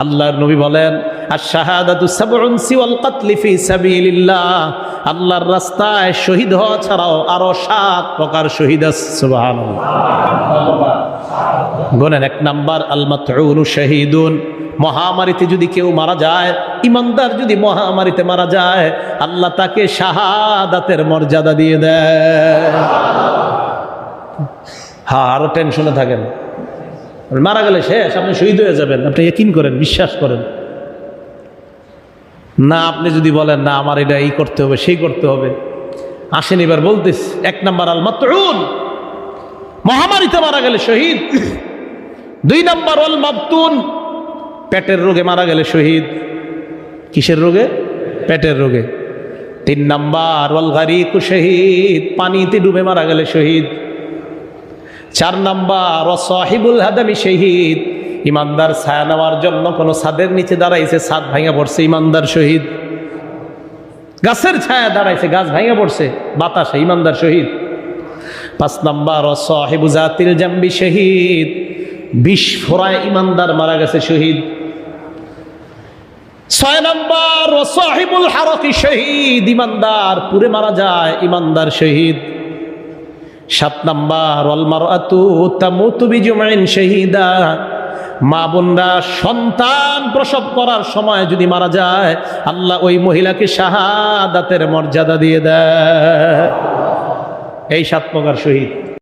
আল্লাহর নবী বলেন আর শাহাদাতু আল্লাহর রাস্তায় শহীদ হওয়া ছাড়াও আরও সাত প্রকার শহীদ গোনেন এক নাম্বার আল শাহিদুন। মহামারীতে যদি কেউ মারা যায়, ইমানদার যদি মহামারীতে মারা যায়, আল্লাহ তাকে শাহাদাতের মর্যাদা দিয়ে দেয়। হ্যাঁ আরও টেনশনে থাকেন। মারা গেলে শেষ, আপনি শহীদ হয়ে যাবেন। আপনি একিন করেন, বিশ্বাস করেন। না, আপনি যদি বলেন, না, আমার এটা এই করতে হবে, সেই করতে হবে। আসেন এবার বলতেস এক নাম্বার আল মাতরুন মহামারীতে মারা গেলে শহীদ। দুই নাম্বার অল মাবতুন পেটের রোগে মারা গেলে শহীদ। কিসের রোগে? পেটের রোগে। তিন নাম্বার অল গারিকু শহীদ। পানিতে ডুবে মারা গেলে শহীদ। চার নাম্বার অসাহিবুল হাদামি শহীদ। ইমানদার ছায়া নেওয়ার জন্য কোনো ছাদের নিচে দাঁড়াইছে, ছাদ ভাঙা পড়ছে, ইমানদার শহীদ। গাছের ছায়া দাঁড়াইছে, গাছ ভাঙা পড়ছে, বাতাসে ইমানদার শহীদ। পাঁচ নাম্বার অসাহিবু জাতিল জাম্বি শহীদ। বিষ ফোরায় ইমানদার মারা গেছে শহীদ। ছয় নাম্বার অসাহিবুল হারকি শহীদ। ইমানদার পুরে মারা যায়, ইমানদার শহীদ। সাত নাম্বার অলমার আতু তামুতু বিজুমাইন শহীদা। মা বোনরা সন্তান প্রসব করার সময় যদি মারা যায়, আল্লাহ ওই মহিলাকে শাহাদাতের মর্যাদা দিয়ে দেয়। এই সাত প্রকার শহীদ।